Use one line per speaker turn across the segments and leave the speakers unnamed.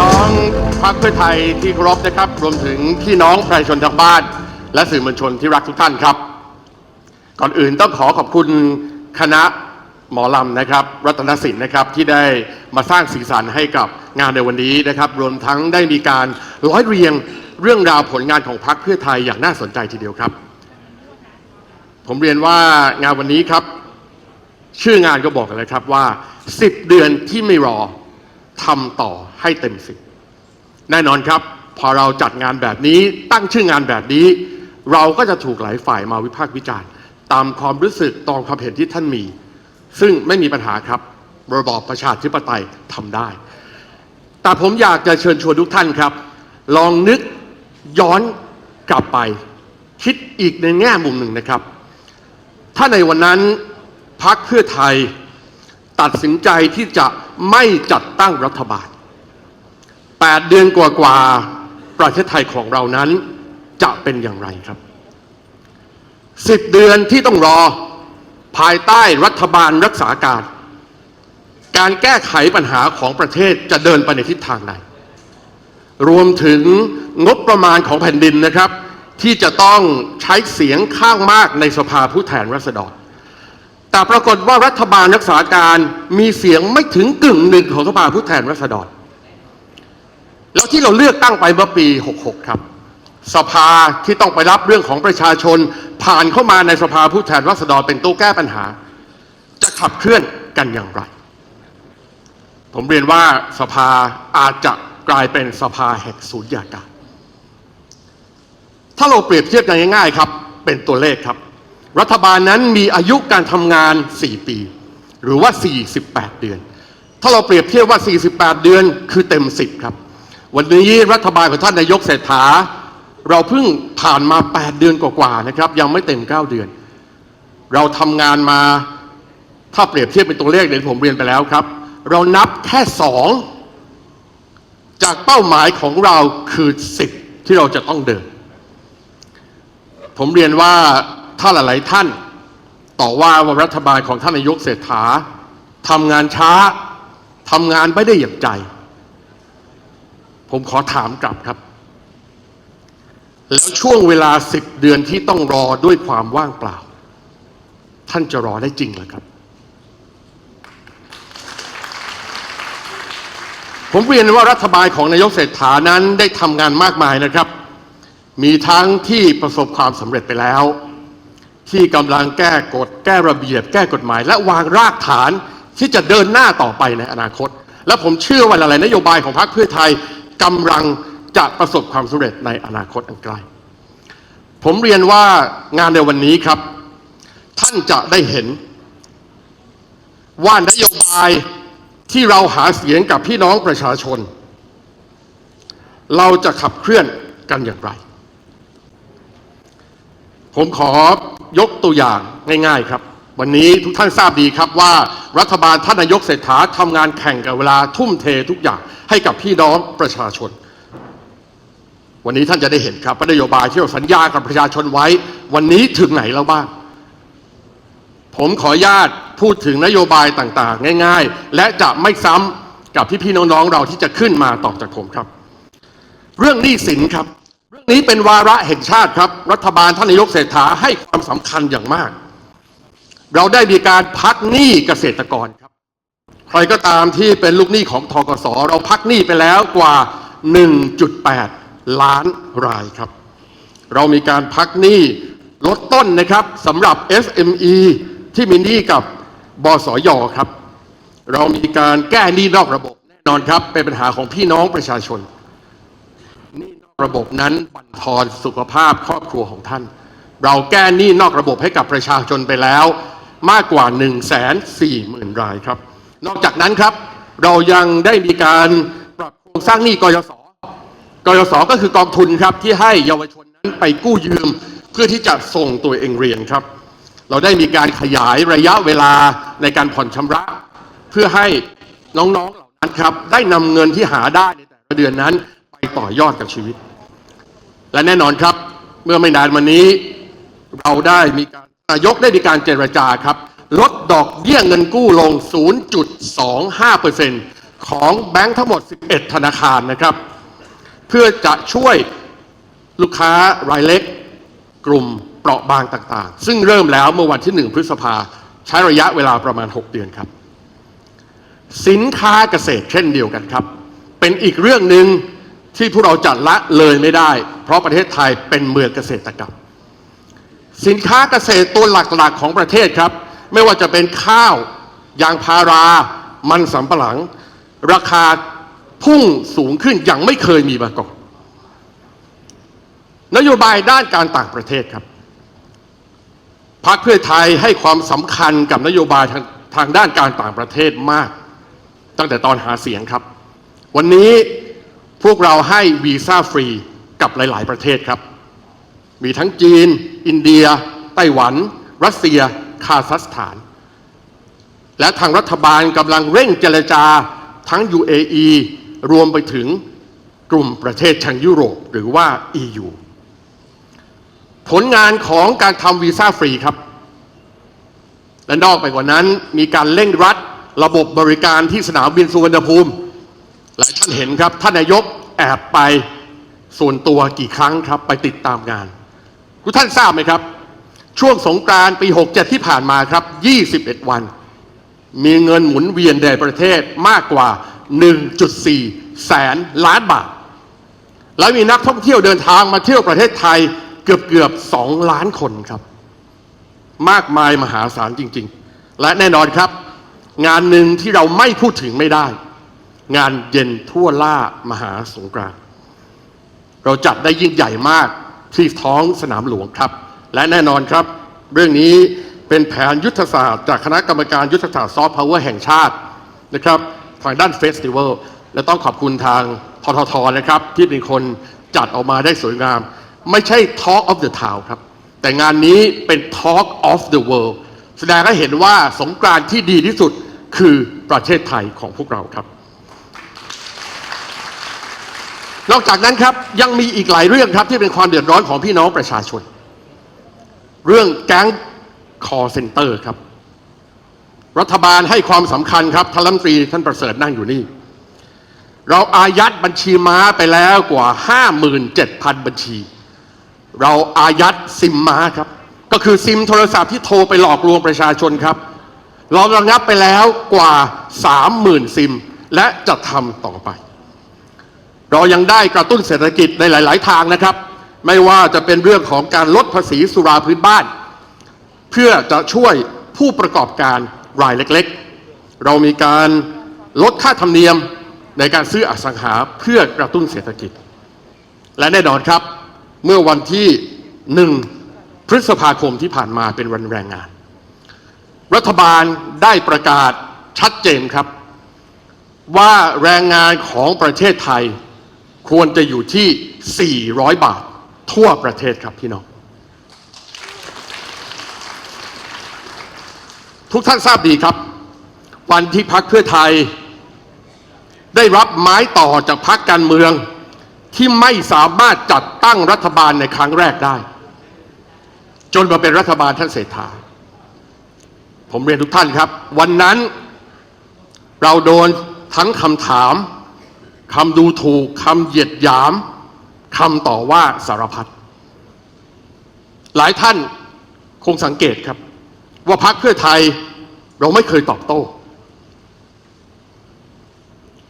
น้องพรรคเพื่อไทยที่เคารพนะครับ รวมถึงพี่น้องประชาชนทางบ้าน และสื่อมวลชนที่รักทุกท่านครับ ก่อนอื่นต้องขอขอบคุณคณะหมอลำนะครับ รัตนศิลป์นะครับที่ได้มาสร้างสีสันให้กับงานในวันนี้นะครับ รวมทั้งได้มีการร้อยเรียงเรื่องราวผลงานของพรรคเพื่อไทยอย่างน่าสนใจทีเดียวครับ ผมเรียนว่างานวันนี้ครับ ชื่องานก็บอกกันเลยครับว่า 10 เดือนที่ไม่รอทำต่อ ให้เต็มสิบแน่นอนครับ พอเราจัดงานแบบนี้ตั้งชื่องานแบบนี้ เราก็จะถูกหลายฝ่ายมาวิพากษ์วิจารณ์ตามความรู้สึกตามความเห็นที่ท่านมี ซึ่งไม่มีปัญหาครับระบอบประชาธิปไตยทำได้ แต่ผมอยากจะเชิญชวนทุกท่านครับ ลองนึกย้อนกลับไปคิดอีกในแง่มุมหนึ่งนะครับ ถ้าในวันนั้นพักเพื่อไทยตัดสินใจที่จะไม่จัดตั้งรัฐบาล 8 เดือนกว่าๆประเทศไทยของเรานั้นจะเป็นอย่างไรครับ 10 เดือนที่ต้องรอภายใต้รัฐบาลรักษาการ การแก้ไขปัญหาของประเทศจะเดินไปในทิศทางใดรวมถึงงบประมาณของแผ่นดินนะครับ ที่จะต้องใช้เสียงข้างมากในสภาผู้แทนราษฎรแต่ปรากฏว่ารัฐบาลรักษาการมีเสียงไม่ถึงกึ่งหนึ่งของสภาผู้แทนราษฎร แล้วที่เราเลือกตั้งไปเมื่อปี 66 ครับ สภาที่ต้องไปรับเรื่องของประชาชน ผ่านเข้ามาในสภาผู้แทนราษฎรเป็นตัวแก้ปัญหา จะขับเคลื่อนกันอย่างไร ผมเรียนว่าสภาอาจจะกลายเป็นสภาแห่งสูญญากาศถ้าเราเปรียบเทียบกันง่ายๆครับ เป็นตัวเลขครับ รัฐบาลนั้นมีอายุการทำงาน 4 ปี หรือว่า 48 เดือน ถ้าเราเปรียบเทียบว่า 48 เดือนคือเต็ม 10 ครับ วันนี้รัฐบาลของท่านนายกเศรษฐา เราเพิ่งผ่านมา 8 เดือนกว่าๆนะครับ ยังไม่เต็ม 9 เดือน เราทำงานมาถ้าเปรียบเทียบเป็นตัวเลขเดี๋ยวผมเรียนไปแล้วครับ เรานับแค่สองจากเป้าหมายของเราคือสิบที่เราจะต้องเดิน ผมเรียนว่าถ้าหลายๆท่านต่อว่าว่ารัฐบาลของท่านนายกเศรษฐาทำงานช้าทำงานไม่ได้อย่างใจ ผมขอถามกลับครับ แล้วช่วงเวลาสิบเดือนที่ต้องรอด้วยความว่างเปล่า ท่านจะรอได้จริงหรือครับ ผมเรียนว่ารัฐบาลของนายกเศรษฐานั้นได้ทำงานมากมายนะครับ มีทั้งที่ประสบความสำเร็จไปแล้ว ที่กำลังแก้กฎ แก้ระเบียบ แก้กฎหมาย และวางรากฐานที่จะเดินหน้าต่อไปในอนาคต และผมเชื่อว่าหลายๆนโยบายของพรรคเพื่อไทย กำลังจะประสบความสำเร็จในอนาคตอันใกล้ ผมเรียนว่างานในวันนี้ครับ ท่านจะได้เห็น ว่านโยบายที่เราหาเสียงกับพี่น้องประชาชน เราจะขับเคลื่อนกันอย่างไร ผมขอยกตัวอย่างง่าย ๆครับ วันนี้ทุกท่านทราบดีครับว่ารัฐบาลท่านนายกเศรษฐาทำงานแข่งกับเวลาทุ่มเททุกอย่างให้กับพี่น้องประชาชน วันนี้ท่านจะได้เห็นครับนโยบายที่เราสัญญากับประชาชนไว้ วันนี้ถึงไหนแล้วบ้าง ผมขออนุญาตพูดถึงนโยบายต่างๆ ง่าย ๆ และจะไม่ซ้ำกับพี่ๆน้องๆเราที่จะขึ้นมาต่อจากผมครับ เรื่องหนี้สินครับ เรื่องนี้เป็นวาระแห่งชาติครับ รัฐบาลท่านนายกเศรษฐาให้ความสำคัญอย่างมาก เราได้มีการพักหนี้เกษตรกรครับ ใครก็ตามที่เป็นลูกหนี้ของทกสเราพักหนี้ไปแล้วกว่า 1.8 ล้านรายครับ เรามีการพักหนี้ลดต้นนะครับสำหรับ SME ที่มีหนี้กับบสยครับ เรามีการแก้หนี้นอกระบบแน่นอนครับ เป็นปัญหาของพี่น้องประชาชนหนี้นอกระบบนั้นบั่นทอนสุขภาพครอบครัวของท่าน เราแก้หนี้นอกระบบให้กับประชาชนไปแล้ว มากกว่า 1 4 0 0 0 0 รายครับ นอกจากนั้นครับ เรายังได้มีการปรับโครงสร้างหนี้กยศกยศก็คือกองทุนครับที่ให้เยาวชนนั้นไปกู้ยืม เพื่อที่จะส่งตัวเองเรียนครับ เราได้มีการขยายระยะเวลาในการผ่อนชำระ เพื่อให้น้องๆเหล่านั้นครับได้นำเงินที่หาได้ในแต่ละเดือนนั้น ไปต่อยอดกับชีวิต และแน่นอนครับ เมื่อไม่นานมานี้ เราได้มีการ นายกได้มีการเจรจาครับ ลดดอกเบี้ยเงินกู้ลง 0.25%ของแบงค์ทั้งหมด 11 ธนาคารนะครับ เพื่อจะช่วยลูกค้ารายเล็ก กลุ่มเปราะบางต่างๆ ซึ่งเริ่มแล้วเมื่อวันที่ 1 พฤษภาใช้ระยะเวลาประมาณ 6 เดือนครับ สินค้าเกษตรเช่นเดียวกันครับ เป็นอีกเรื่องหนึ่งที่พวกเราจัดละเลยไม่ได้ เพราะประเทศไทยเป็นเมืองเกษตรกรรม สินค้าเกษตรตัวหลักๆของประเทศครับ ไม่ว่าจะเป็นข้าวยางพารา มันสำปะหลัง ราคาพุ่งสูงขึ้นอย่างไม่เคยมีมาก่อนนโยบายด้านการต่างประเทศครับพรรคเพื่อไทยให้ความสำคัญกับนโยบายทางทางด้านการต่างประเทศมาก ตั้งแต่ตอนหาเสียงครับ วันนี้พวกเราให้วีซ่าฟรีกับหลาย ๆ ประเทศครับ มีทั้งจีน อินเดีย ไต้หวัน รัสเซีย คาซัคสถาน และทางรัฐบาลกำลังเร่งเจรจาทั้ง UAE รวมไปถึงกลุ่มประเทศทางยุโรปหรือว่า EU ผลงานของการทำวีซ่าฟรีครับ และนอกไปกว่านั้นมีการเร่งรัดระบบบริการที่สนามบินสุวรรณภูมิ หลายท่านเห็นครับ ท่านนายกแอบไปส่วนตัวกี่ครั้งครับไปติดตามงาน ทุกท่านทราบไหมครับ ช่วงสงกรานต์ปี 67 ที่ผ่านมาครับ 21 วัน มีเงินหมุนเวียนในประเทศมากกว่า 1.4 แสนล้านบาท และมีนักท่องเที่ยวเดินทางมาเที่ยวประเทศไทยเกือบเกือบ 2 ล้านคนครับ มากมายมหาศาลจริง ๆ และแน่นอนครับ งานหนึ่งที่เราไม่พูดถึงไม่ได้ งานเย็นทั่วล่ามหาสงกรานต์เราจัดได้ยิ่งใหญ่มาก ที่ท้องสนามหลวงครับ และแน่นอนครับ เรื่องนี้เป็นแผนยุทธศาสตร์จากคณะกรรมการยุทธศาสตร์ซอฟต์พาวเวอร์แห่งชาตินะครับทางด้านเฟสติวัลและต้องขอบคุณทางทททนะครับที่เป็นคนจัดออกมาได้สวยงาม ไม่ใช่ Talk of the Town ครับ แต่งานนี้เป็น Talk of the World แสดงให้เห็นว่าสงกรานต์ที่ดีที่สุดคือประเทศไทยของพวกเราครับ นอกจากนั้นครับยังมีอีกหลายเรื่องครับที่เป็นความเดือดร้อนของพี่น้องประชาชน เรื่องแก๊งคอเซ็นเตอร์ครับ รัฐบาลให้ความสำคัญครับท่านรัฐมนตรีท่านประเสริฐนั่งอยู่นี่ เราอายัดบัญชีม้าไปแล้วกว่า 57,000 บัญชี เราอายัดซิมม้าครับ ก็คือซิมโทรศัพท์ที่โทรไปหลอกลวงประชาชนครับ เราระงับไปแล้วกว่า 30,000 ซิม และจะทำต่อไป เรายังได้กระตุ้นเศรษฐกิจในหลาย ๆ ทางนะครับ ไม่ว่าจะเป็นเรื่องของการลดภาษีสุราพื้นบ้าน เพื่อจะช่วยผู้ประกอบการรายเล็ก ๆ เรามีการลดค่าธรรมเนียมในการซื้ออสังหาเพื่อกระตุ้นเศรษฐกิจ และแน่นอนครับ เมื่อวันที่หนึ่งพฤษภาคมที่ผ่านมาเป็นวันแรงงาน รัฐบาลได้ประกาศชัดเจนครับ ว่าแรงงานของประเทศไทย ควรจะอยู่ที่ 400 บาท ทั่วประเทศครับพี่น้อง ทุกท่านทราบดีครับ วันที่พักเพื่อไทย ได้รับไม้ต่อจากพักการเมืองที่ไม่สามารถจัดตั้งรัฐบาลในครั้งแรกได้ จนมาเป็นรัฐบาลท่านเศรษฐา ผมเรียนทุกท่านครับ วันนั้นเราโดนทั้งคำถาม คำดูถูกคำเหยียดหยามคำต่อว่าสารพัดหลายท่านคงสังเกตครับ ว่าพักเพื่อไทยเราไม่เคยตอบโต้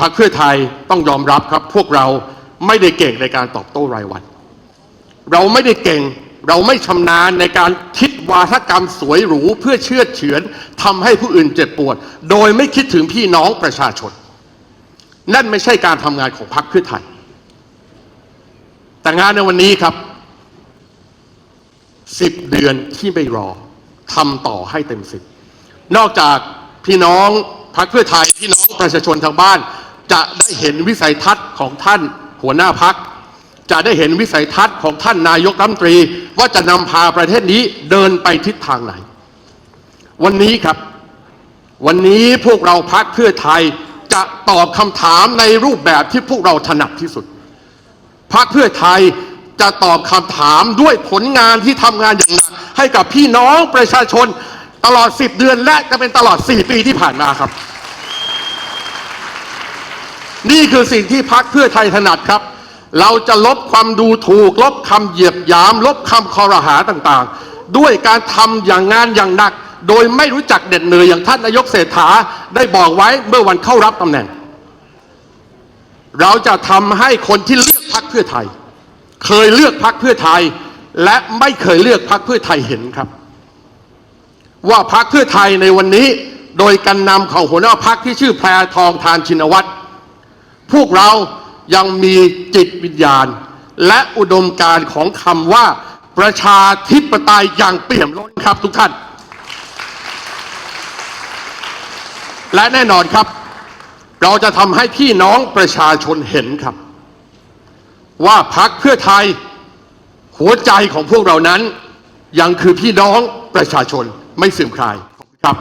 พักเพื่อไทยต้องยอมรับครับ พวกเราไม่ได้เก่งในการตอบโต้รายวัน เราไม่ได้เก่งเราไม่ชำนาญในการคิดวาทกรรมสวยหรูเพื่อเชื่อเฉือนทำให้ผู้อื่นเจ็บปวด โดยไม่คิดถึงพี่น้องประชาชน นั่นไม่ใช่การทำงานของพรรคเพื่อไทย แต่งานในวันนี้ครับสิบเดือนที่ไม่รอทำต่อให้เต็มสิบนอกจากพี่น้องพรรคเพื่อไทยพี่น้องประชาชนทางบ้าน จะได้เห็นวิสัยทัศน์ของท่านหัวหน้าพัก จะได้เห็นวิสัยทัศน์ของท่านนายกรัฐมนตรี ว่าจะนำพาประเทศนี้เดินไปทิศทางไหน วันนี้ครับ วันนี้พวกเราพักเพื่อไทย จะตอบคำถามในรูปแบบที่พวกเราถนัดที่สุดพักเพื่อไทยจะตอบคำถามด้วยผลงานที่ทำงานอย่างหนักให้กับพี่น้องประชาชนตลอด 10 เดือนและจะเป็นตลอด 4 ปีที่ผ่านมาครับ นี่คือสิ่งที่พักเพื่อไทยถนัดครับ เราจะลบความดูถูก ลบคำเหยียบหยาม ลบคำคอรหาต่างๆ ด้วยการทำอย่างงานอย่างหนัก โดยไม่รู้จักเด็ดเหนื่อยอย่างท่านนายกเศรษฐาได้บอกไว้เมื่อวันเข้ารับตำแหน่ง เราจะทำให้คนที่เลือกพักเพื่อไทย เคยเลือกพักเพื่อไทย และไม่เคยเลือกพักเพื่อไทยเห็นครับ ว่าพักเพื่อไทยในวันนี้ โดยการนำของหัวหน้าพักที่ชื่อแพรทองทานชินวัตรพวกเรายังมีจิตวิญญาณ และอุดมการของคำว่าประชาธิปไตยอย่างเปี่ยมล้นครับทุกท่าน และแน่นอนครับ เราจะทำให้พี่น้องประชาชนเห็นครับ ว่าพักเพื่อไทยหัวใจของพวกเรานั้น ยังคือพี่น้องประชาชนไม่เสื่อมคลายครับ